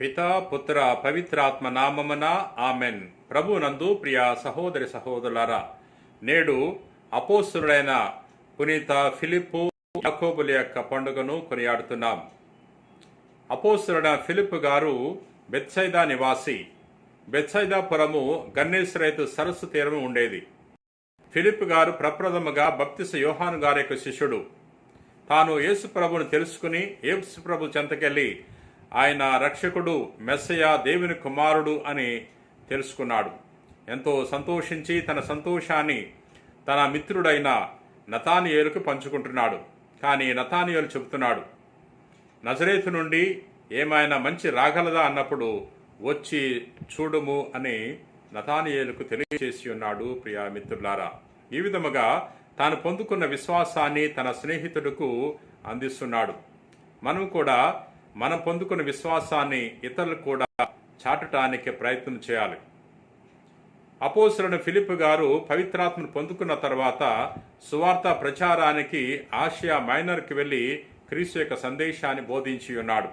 పితా పుత్ర పవిత్రాత్మ నామమున ఆమెన్. ప్రభు నందు ప్రియ సహోదరి సహోదరులారా నేడు అపోస్తుడైన పునీత ఫిలిప్పు యాకోబుల యొక్క పండుగను కొనియాడుతున్నాం. అపోస్తుడైన ఫిలిప్ గారు బెత్సైదా నివాసి. బెత్సైదాపురము గన్నేశ్వరైతు సరస్సు తీరం ఉండేది. ఫిలిప్ గారు ప్రప్రథమగా బప్తిస యోహాను గారి యొక్క శిష్యుడు. తాను యేసు ప్రభును తెలుసుకుని యేసు ప్రభు చెంతకెళ్ళి ఆయన రక్షకుడు మెస్సయ దేవుని కుమారుడు అని తెలుసుకున్నాడు. ఎంతో సంతోషించి తన సంతోషాన్ని తన మిత్రుడైన నతానియేలుకు పంచుకుంటున్నాడు. కానీ నతానియేలు చెబుతున్నాడు నజరేతు నుండి ఏమైనా మంచి రాగలదా అన్నప్పుడు వచ్చి చూడుము అని నతానియేలుకు తెలియజేసి ఉన్నాడు ప్రియా మిత్రులారా. ఈ విధముగా తాను పొందుకున్న విశ్వాసాన్ని తన స్నేహితుడికు అందిస్తున్నాడు. మనం కూడా మనం పొందుకున్న విశ్వాసాన్ని ఇతరులకు కూడా చాటటానికి ప్రయత్నం చేయాలి. అపోసులను ఫిలిప్ గారు పవిత్రాత్మను పొందుకున్న తర్వాత సువార్త ప్రచారానికి ఆసియా మైనర్కి వెళ్ళి క్రీస్తు యొక్క సందేశాన్ని బోధించి ఉన్నాడు.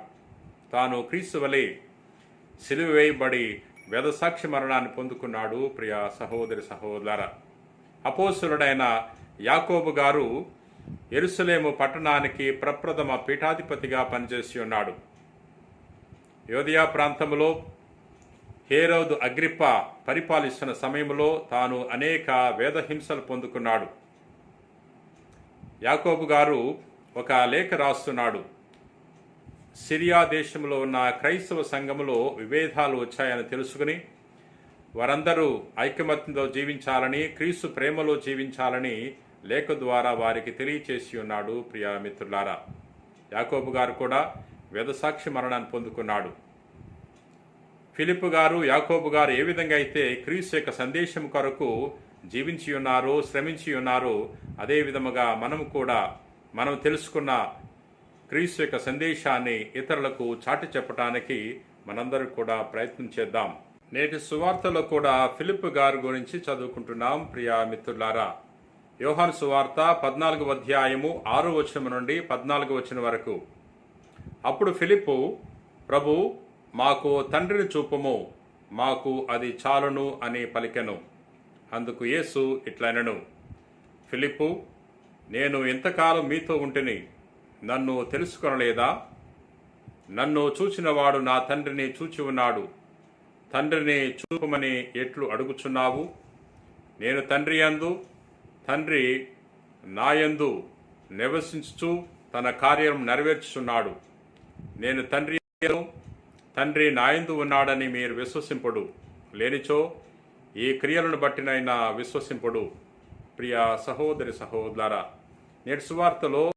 తాను క్రీస్తు వలె సిలువ వేయబడి వేదసాక్షి మరణాన్ని పొందుకున్నాడు. ప్రియ సహోదరి సహోదర అపోసురుడైన యాకోబు గారు ఎరుసలేము పట్టణానికి ప్రప్రథమ పీఠాధిపతిగా పనిచేసి ఉన్నాడు. యోధియా ప్రాంతంలో హేరోదు అగ్రిప్ప పరిపాలిస్తున్న సమయంలో తాను అనేక వేదహింసలు పొందుకున్నాడు. యాకోబు గారు ఒక లేఖ రాస్తున్నాడు. సిరియా దేశంలో ఉన్న క్రైస్తవ సంఘములో విభేదాలు వచ్చాయని తెలుసుకుని వారందరూ ఐకమత్యంతో జీవించాలని క్రీస్తు ప్రేమలో జీవించాలని లేఖ ద్వారా వారికి తెలియచేసి ఉన్నాడు ప్రియా మిత్రులారా. యాకోబు గారు కూడా వేదసాక్షి మరణాన్ని పొందుకున్నాడు. ఫిలిప్ గారు యాకోబు గారు ఏ విధంగా అయితే క్రీస్తు యొక్క సందేశం కొరకు జీవించి ఉన్నారో శ్రమించి ఉన్నారో అదే విధముగా మనము కూడా మనం తెలుసుకున్న క్రీస్తు యొక్క సందేశాన్ని ఇతరులకు చాటి చెప్పడానికి మనందరం కూడా ప్రయత్నం చేద్దాం. నేటి సువార్తలో కూడా ఫిలిప్ గారి గురించి చదువుకుంటున్నాం ప్రియా మిత్రులారా. యోహాను సువార్త పద్నాలుగు అధ్యాయము ఆరు వచనం నుండి పద్నాలుగు వచనం వరకు. అప్పుడు ఫిలిప్పు ప్రభు మాకు తండ్రిని చూపము మాకు అది చాలును అని పలికెను. అందుకు యేసు ఇట్లనను ఫిలిప్పు నేను ఎంతకాలం మీతో ఉంటిని నన్ను తెలుసుకొనలేదా? నన్ను చూచినవాడు నా తండ్రిని చూచి ఉన్నాడు. తండ్రిని చూపమని ఎట్లు అడుగుచున్నావు? నేను తండ్రి అందు తండ్రి నాయందు నివసించుచు తన కార్యం నెరవేర్చుచున్నాడు. నేను తండ్రి తండ్రి నాయందు ఉన్నాడని మీరు విశ్వసింపుడు. లేనిచో ఈ క్రియలను బట్టినైనా విశ్వసింపుడు. ప్రియ సహోదరి సహోదర నేటి సువార్తలో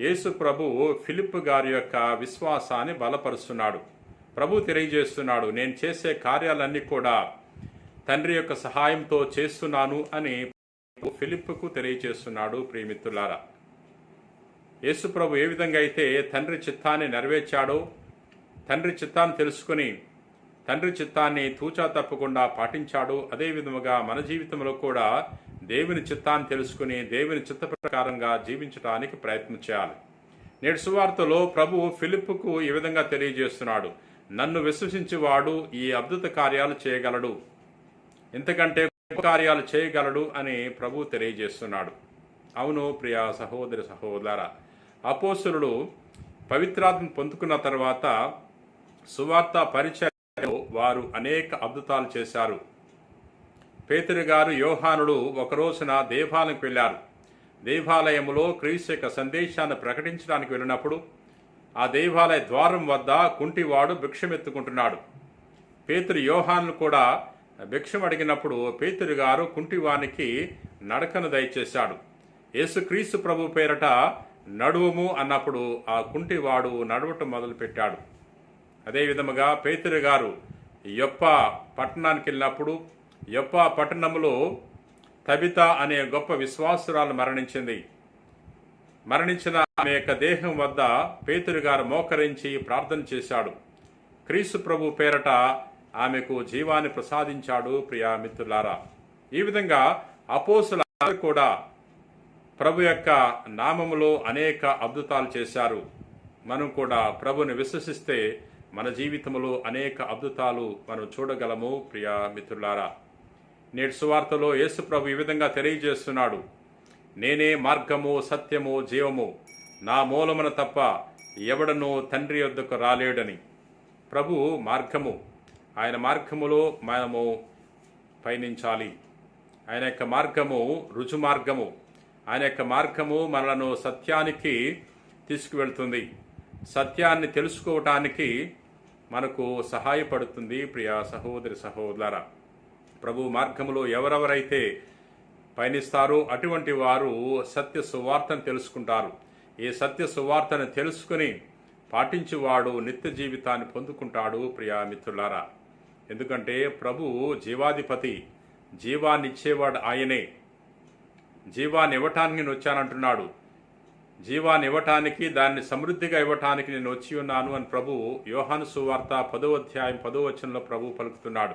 యేసు ప్రభు ఫిలిప్ గారి యొక్క విశ్వాసాన్ని బలపరుస్తున్నాడు. ప్రభు తెలియజేస్తున్నాడు నేను చేసే కార్యాలన్నీ కూడా తండ్రి యొక్క సహాయంతో చేస్తున్నాను అని ఫిలిప్కు తెలియచేస్తున్నాడు ప్రియమిత్రులారా. యేసుప్రభు ఏ విధంగా అయితే తండ్రి చిత్తాన్ని నెరవేర్చాడో తండ్రి చిత్తాన్ని తెలుసుకుని తండ్రి చిత్తాన్ని తూచా తప్పకుండా పాటించాడు అదే విధముగా మన జీవితంలో కూడా దేవుని చిత్తాన్ని తెలుసుకుని దేవుని చిత్త ప్రకారంగా జీవించడానికి ప్రయత్నం చేయాలి. నేడు సువార్తలో ప్రభు ఫిలిప్కు ఈ విధంగా తెలియజేస్తున్నాడు. నన్ను విశ్వసించేవాడు ఈ అద్భుత కార్యాలు చేయగలడు. ఎంతకంటే కార్యాలు చేయగలడు అని ప్రభు తెలియజేస్తున్నాడు. అవును ప్రియ సహోదరి సహోదర అపోసురుడు పవిత్రాత్మ పొందుకున్న తర్వాత సువార్త పరిచయంలో వారు అనేక అద్భుతాలు చేశారు. పేతురు గారు యోహానుడు ఒక రోజున దేవాలయంకి వెళ్ళారు. దేవాలయంలో క్రీస్తు యొక్క సందేశాన్ని ప్రకటించడానికి వెళ్ళినప్పుడు ఆ దేవాలయ ద్వారం వద్ద కుంటివాడు భిక్షమెత్తుకుంటున్నాడు. పేతురు యోహాను కూడా భిక్షం అడిగినప్పుడు పేతురు గారు కుంటివానికి నడకను దయచేశాడు. యేసుక్రీస్తు ప్రభు పేరట నడువుము అన్నప్పుడు ఆ కుంటివాడు నడవటం మొదలుపెట్టాడు. అదేవిధముగా పేతురు గారు యొప్ప పట్టణానికి వెళ్ళినప్పుడు యొప్ప పట్టణంలో తబిత అనే గొప్ప విశ్వాసురాలు మరణించింది. మరణించిన ఆమె యొక్క దేహం వద్ద పేతురు గారు మోకరించి ప్రార్థన చేశాడు. క్రీస్తు ప్రభు పేరట ఆమెకు జీవాన్ని ప్రసాదించాడు ప్రియా మిత్రులారా. ఈ విధంగా అపోసుల కూడా ప్రభు యొక్క నామములో అనేక అద్భుతాలు చేశారు. మనం కూడా ప్రభుని విశ్వసిస్తే మన జీవితంలో అనేక అద్భుతాలు మనం చూడగలము ప్రియా మిత్రులారా. నేటి సువార్తలో యేసు ప్రభు ఈ విధంగా తెలియజేస్తున్నాడు. నేనే మార్గము సత్యము జీవము నా మూలమున తప్ప ఎవడనో తండ్రి వద్దకు రాలేడని. ప్రభు మార్గము ఆయన మార్గములో మనము పయనించాలి. ఆయన యొక్క మార్గము రుజు మార్గము ఆయన యొక్క మార్గము మనలను సత్యానికి తీసుకువెళ్తుంది. సత్యాన్ని తెలుసుకోవటానికి మనకు సహాయపడుతుంది ప్రియ సహోదరి సహోదర ప్రభు మార్గములో ఎవరెవరైతే పయనిస్తారో అటువంటి వారు సత్య సువార్తను తెలుసుకుంటారు. ఈ సత్య సువార్తను తెలుసుకుని పాటించేవాడు నిత్య జీవితాన్ని పొందుకుంటాడు ప్రియా మిత్రులారా. ఎందుకంటే ప్రభు జీవాధిపతి జీవాన్నిచ్చేవాడు ఆయనే. జీవాన్ని ఇవ్వటానికి నేను వచ్చానంటున్నాడు. జీవాన్ని ఇవ్వటానికి దాన్ని సమృద్ధిగా ఇవ్వటానికి నేను వచ్చి ఉన్నాను అని ప్రభు యోహాను సువార్త పదో అధ్యాయం పదో వచనంలో ప్రభు పలుకుతున్నాడు.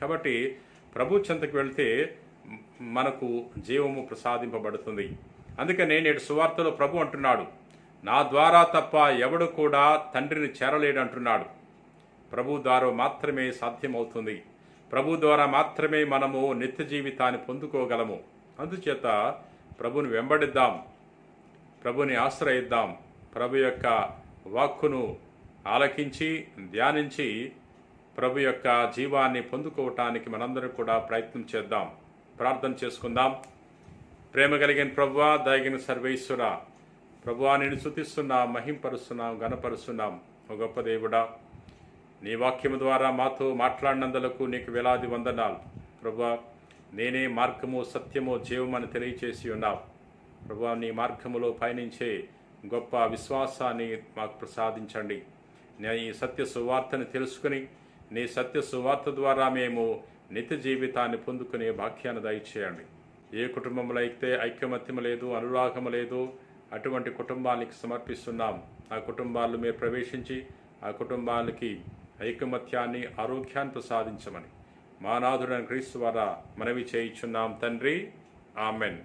కాబట్టి ప్రభు చెంతకు వెళ్తే మనకు జీవము ప్రసాదింపబడుతుంది. అందుకనే నేడు సువార్తలో ప్రభు అంటున్నాడు నా ద్వారా తప్ప ఎవడు కూడా తండ్రిని చేరలేడు అంటున్నాడు. ప్రభు ద్వారా మాత్రమే సాధ్యమవుతుంది. ప్రభు ద్వారా మాత్రమే మనము నిత్య జీవితాన్ని పొందుకోగలము. అందుచేత ప్రభుని వెంబడిద్దాం ప్రభుని ఆశ్రయిద్దాం ప్రభు యొక్క వాక్కును ఆలకించి ధ్యానించి ప్రభు యొక్క జీవాన్ని పొందుకోవటానికి మనందరం కూడా ప్రయత్నం చేద్దాం. ప్రార్థన చేసుకుందాం. ప్రేమ కలిగిన ప్రభువా దయగిన సర్వేశ్వర ప్రభువా నేను శుతిస్తున్నాం మహింపరుస్తున్నాం గణపరుస్తున్నాం ఓ గొప్ప దేవుడా నీ వాక్యము ద్వారా మాతో మాట్లాడినందులకు నీకు వేలాది వందనాలు. ప్రభా నేనే మార్గము సత్యము జీవమని తెలియచేసి ఉన్నావు. ప్రభా నీ మార్గములో పయనించే గొప్ప విశ్వాసాన్ని మాకు ప్రసాదించండి. నేను ఈ సత్య సువార్తను తెలుసుకుని నీ సత్య సువార్త ద్వారా మేము నిత్య జీవితాన్ని పొందుకునే భాగ్యాన్ని దయచేయండి. ఏ కుటుంబంలో అయితే ఐక్యమత్యము లేదు అనురాగము లేదు అటువంటి కుటుంబానికి సమర్పిస్తున్నాం. ఆ కుటుంబాలు మీరు ప్రవేశించి ఆ కుటుంబాలకి ఐకమత్యాన్ని ఆరోగ్యాన్ని ప్రసాదించమని. మానాథుడైన క్రీస్తు ద్వారా మనవి చేయించున్నాం తండ్రి. ఆమెన్.